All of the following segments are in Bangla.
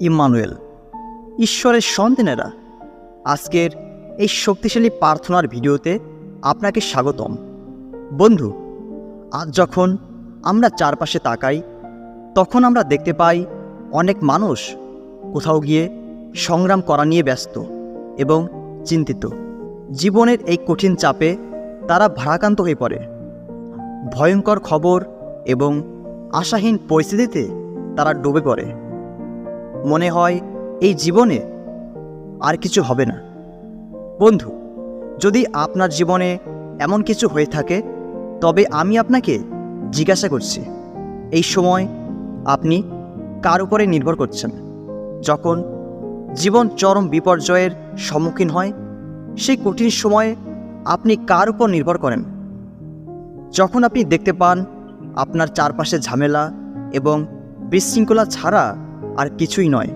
ইম্মানুয়েল, ঈশ্বরের সন্তানেরা, আজকের এই শক্তিশালী প্রার্থনার ভিডিওতে আপনাকে স্বাগতম। বন্ধু, আজ যখন আমরা চারপাশে তাকাই, তখন আমরা দেখতে পাই অনেক মানুষ কোথাও গিয়ে সংগ্রাম করা নিয়ে ব্যস্ত এবং চিন্তিত। জীবনের এই কঠিন চাপে তারা ভারাক্রান্ত হয়ে পড়ে। ভয়ঙ্কর খবর এবং আশাহীন পরিস্থিতিতে তারা ডুবে পড়ে। মনে হয় এই জীবনে আর কিছু হবে না। বন্ধু, যদি আপনার জীবনে এমন কিছু হয়ে থাকে, তবে আমি আপনাকে জিজ্ঞাসা করছি, এই সময় আপনি কার উপরে নির্ভর করছেন? যখন জীবন চরম বিপর্যয়ের সম্মুখীন হয়, সেই কঠিন সময়ে আপনি কার উপর নির্ভর করেন? যখন আপনি দেখতে পান আপনার চারপাশে ঝামেলা এবং বিশৃঙ্খলা ছাড়া আর কিছুই নয়।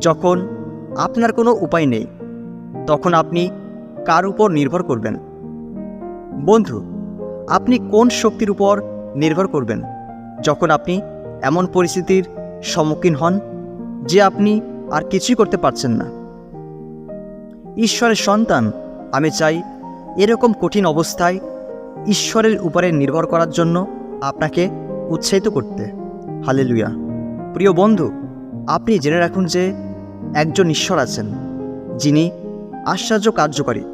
যখন আপনার কোনো উপায় নেই, তখন আপনি কার উপর নির্ভর করবেন? বন্ধু, আপনি কোন শক্তির উপর নির্ভর করবেন যখন আপনি এমন পরিস্থিতির সম্মুখীন হন যে আপনি আর কিছুই করতে পারছেন না? ঈশ্বরের সন্তান, আমি চাই এরকম কঠিন অবস্থায় ঈশ্বরের উপরে নির্ভর করার জন্য আপনাকে উৎসাহিত করতে। হালেলুয়া। প্রিয় বন্ধু, আপনি জেনে রাখুন যে একজন ঈশ্বর আছেন, যিনি আশ্চর্য কার্যকারী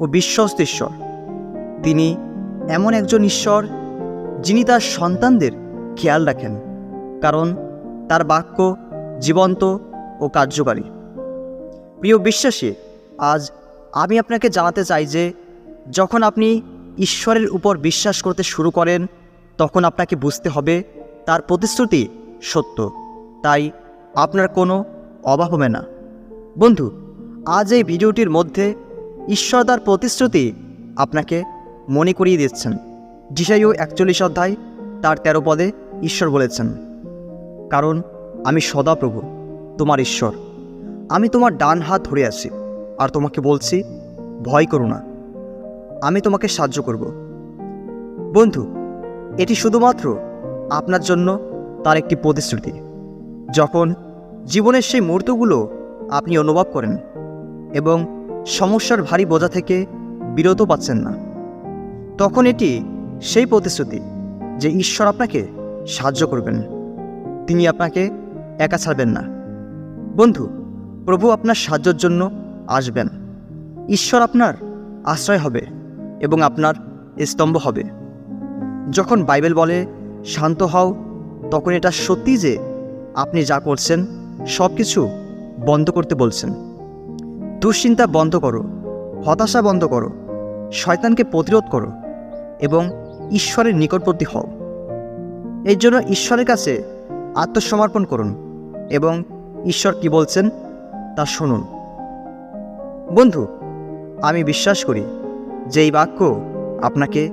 ও বিশ্বস্ত ঈশ্বর। তিনি এমন একজন ঈশ্বর যিনি তার সন্তানদের খেয়াল রাখেন, কারণ তার বাক্য জীবন্ত ও কার্যকারী। প্রিয় বিশ্বাসী, আজ আমি আপনাকে জানাতে চাই যে যখন আপনি ঈশ্বরের উপর বিশ্বাস করতে শুরু করেন, তখন আপনাকে বুঝতে হবে তার প্রতিশ্রুতি সত্য। তাই আপনার কোনো অভাব হবে না। বন্ধু, আজ এই ভিডিওটির মধ্যে ঈশ্বর তার প্রতিশ্রুতি আপনাকে মনে করিয়ে দিচ্ছেন। জিসাইও একচল্লিশ অধ্যায় তার তেরো পদে ঈশ্বর বলেছেন, কারণ আমি সদাপ্রভু, তোমার ঈশ্বর। আমি তোমার ডান হাত ধরে আছি, আর তোমাকে বলছি, ভয় করো না। আমি তোমাকে সাহায্য করব। বন্ধু, এটি শুধুমাত্র আপনার জন্য তার একটি প্রতিশ্রুতি, যখন জীবনের সেই মুহূর্তগুলো আপনি অনুভব করেন এবং সমস্যার ভারী বোঝা থেকে বিরত পাচ্ছেন না, তখন এটি সেই প্রতিশ্রুতি যে ঈশ্বর আপনাকে সাহায্য করবেন। তিনি আপনাকে একা ছাড়বেন না। বন্ধু, প্রভু আপনার সাহায্যের জন্য আসবেন। ঈশ্বর আপনার আশ্রয় হবে এবং আপনার স্তম্ভ হবে। যখন বাইবেল বলে, শান্ত হও তখন এটা সত্যি যে আপনি যা করছেন সব কিছু বন্ধ করতে বলছেন। দুশ্চিন্তা বন্ধ করো, হতাশা বন্ধ করো, শয়তানকে প্রতিরোধ করো এবং ঈশ্বরের নিকটবর্তী হও। এর জন্য ঈশ্বরের কাছে আত্মসমর্পণ করুন এবং ঈশ্বর কি বলছেন তা শুনুন। বন্ধু, আমি বিশ্বাস করি যে এই বাক্য আপনাকে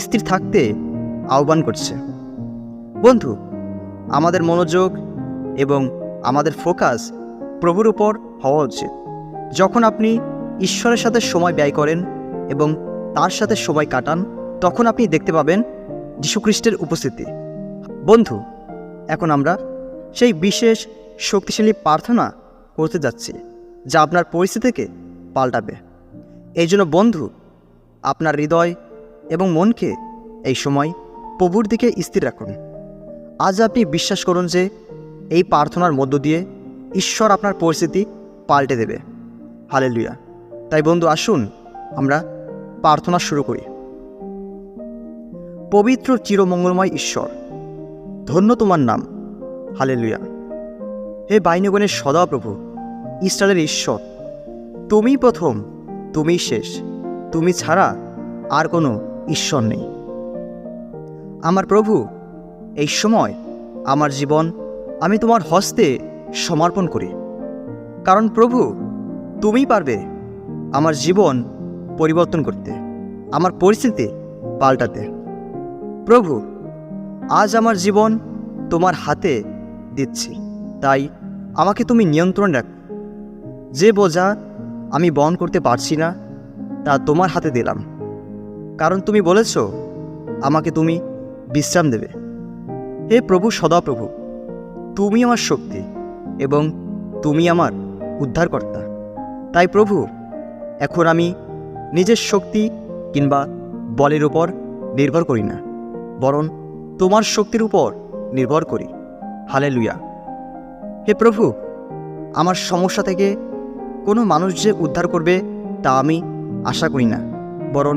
স্থির থাকতে আহ্বান করছে। বন্ধু আমাদের মনোযোগ এবং আমাদের ফোকাস প্রভুর উপর হওয়া উচিত। যখন আপনি ঈশ্বরের সাথে সময় ব্যয় করেন এবং তার সাথে সময় কাটান, তখন আপনি দেখতে পাবেন যীশুখ্রিস্টের উপস্থিতি। বন্ধু, এখন আমরা সেই বিশেষ শক্তিশালী প্রার্থনা করতে যাচ্ছি, যা আপনার পরিস্থিতিকে পাল্টাবে। এই জন্য বন্ধু, আপনার হৃদয় এবং মনকে এই সময় প্রভুর দিকে স্থির রাখুন। আজ আপনি বিশ্বাস করুন যে এই প্রার্থনার মধ্য দিয়ে ঈশ্বর আপনার পরিস্থিতি পাল্টে দেবে। হালেলুয়া। তাই বন্ধু, আসুন আমরা প্রার্থনা শুরু করি। পবিত্র চিরমঙ্গলময় ঈশ্বর, ধন্য তোমার নাম। হালেলুয়া। হে বাইনগণের সদাপ্রভু, ইসরায়েলের ঈশ্বর তুমি প্রথম তুমি শেষ, তুমি ছাড়া আর কোনো ঈশ্বর নেই। আমার প্রভু এই সময় আমার জীবন আমি তোমার হস্তে সমর্পণ করি। কারণ প্রভু তুমিই পারবে আমার জীবন পরিবর্তন করতে, আমার পরিস্থিতি পাল্টাতে। প্রভু, আজ আমার জীবন তোমার হাতে দিচ্ছি, তাই আমাকে তুমি নিয়ন্ত্রণ রাখ। যে বোঝা আমি বহন করতে পারছি না, তা তোমার হাতে দিলাম। কারণ তুমি বলেছ, আমাকে তুমি বিশ্রাম দেবে। হে প্রভু সদাপ্রভু, তুমি আমার শক্তি এবং তুমি আমার উদ্ধারকর্তা। তাই প্রভু, এখন আমি নিজের শক্তি কিংবা বলের উপর নির্ভর করি না, বরং তোমার শক্তির উপর নির্ভর করি। হালে লুয়া হে প্রভু, আমার সমস্যা থেকে কোনো মানুষ যে উদ্ধার করবে তা আমি আশা করি না, বরং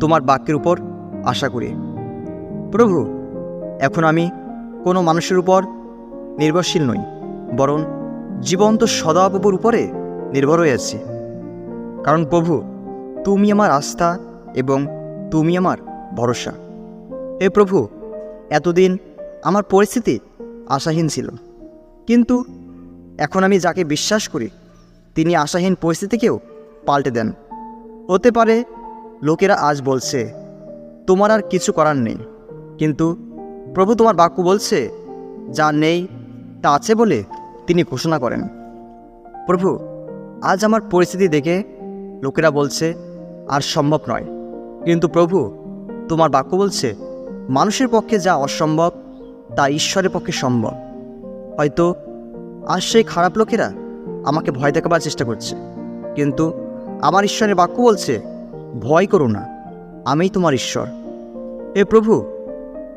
তোমার বাক্যের উপর আশা করি। প্রভু, এখন আমি কোনো মানুষের উপর নির্ভরশীল নই, বরং জীবন্ত সদাপ্রভুর উপরে নির্ভর হয়ে আছি। কারণ প্রভু, তুমি আমার আস্থা এবং তুমি আমার ভরসা। এ প্রভু, এতদিন আমার পরিস্থিতি আশাহীন ছিল। কিন্তু এখন আমি যাকে বিশ্বাস করি, তিনি আশাহীন পরিস্থিতিকেও পাল্টে দেন। হতে পারে, লোকেরা আজ বলছে, তোমার আর কিছু করার নেই। কিন্তু প্রভু তোমার বাক্য বলছে, যা নেই, তা আছে বলে তিনি ঘোষণা করেন। প্রভু, আজ আমার পরিস্থিতি দেখে লোকেরা বলছে, আর সম্ভব নয়। কিন্তু প্রভু, তোমার বাক্য বলছে, মানুষের পক্ষে যা অসম্ভব, তা ঈশ্বরের পক্ষে সম্ভব। হয়তো আজ সেই খারাপ লোকেরা আমাকে ভয় দেখাবার চেষ্টা করছে, কিন্তু আমার ঈশ্বরের বাক্য বলছে, ভয় করো না, আমিই তোমার ঈশ্বর। এ প্রভু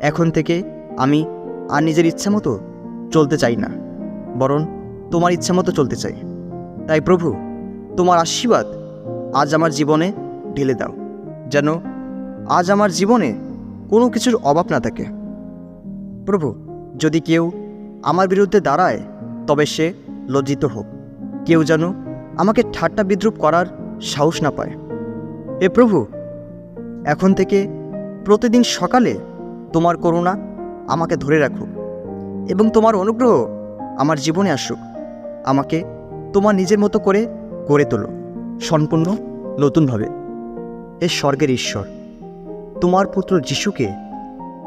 এখন থেকে আমি আর নিজের ইচ্ছা মতো চলতে চাই না, বরং তোমার ইচ্ছা মতো চলতে চাই। তাই প্রভু, তোমার আশীর্বাদ আজ আমার জীবনে ঢেলে দাও, যেন আজ আমার জীবনে কোনো কিছুর অভাব না থাকে। প্রভু, যদি কেউ আমার বিরুদ্ধে দাঁড়ায়, তবে সে লজ্জিত হোক। কেউ যেন আমাকে ঠাট্টা বিদ্রুপ করার সাহস না পায়। এ প্রভু, এখন থেকে প্রতিদিন সকালে তোমার করুণা আমাকে ধরে রাখুক এবং তোমার অনুগ্রহ আমার জীবনে আসুক। আমাকে তোমার নিজের মতো করে গড়ে তোলো। সম্পূর্ণ, নতুনভাবে। এ স্বর্গের ঈশ্বর, তোমার পুত্র যিশুকে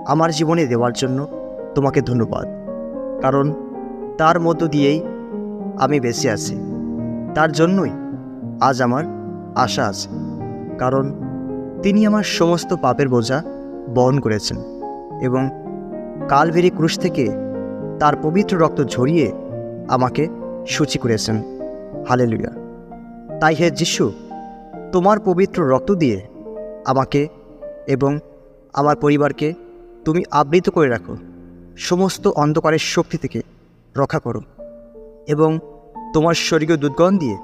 আমার জীবনে দেওয়ার জন্য তোমাকে ধন্যবাদ। কারণ তার মধ্য দিয়েই আমি বেঁচে আছি। তার জন্যই আজ আমার আশা আছে। কারণ তিনি আমার সমস্ত পাপের বোঝা বহন করেছেন। এবং কালভেরি ক্রুশ থেকে তার পবিত্র রক্ত ঝরিয়ে আমাকে সূচি করেছেন। হালেলুয়া। তাই হে যিশু, তোমার পবিত্র রক্ত দিয়ে আমাকে এবং আমার পরিবারকে তুমি আবৃত করে রাখো। সমস্ত অন্ধকারের শক্তি থেকে রক্ষা করো এবং তোমার স্বর্গীয় দুর্গন্ধ দিয়ে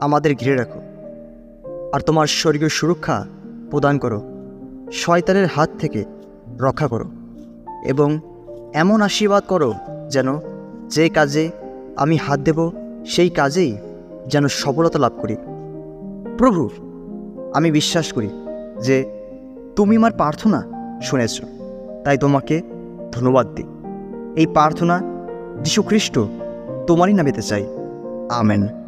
আমাদের ঘিরে রাখো আর তোমার স্বর্গীয় সুরক্ষা প্রদান করো। শয়তানের হাত থেকে রক্ষা করো এবং এমন আশীর্বাদ করো যেন যে কাজে আমি হাত দেব, সেই কাজেই যেন সফলতা লাভ করি। প্রভু, আমি বিশ্বাস করি যে তুমি আমার প্রার্থনা শুনেছ, তাই তোমাকে ধন্যবাদ দিই। এই প্রার্থনা যীশু খ্রিস্ট তোমারই নামেতে চাই। আমেন।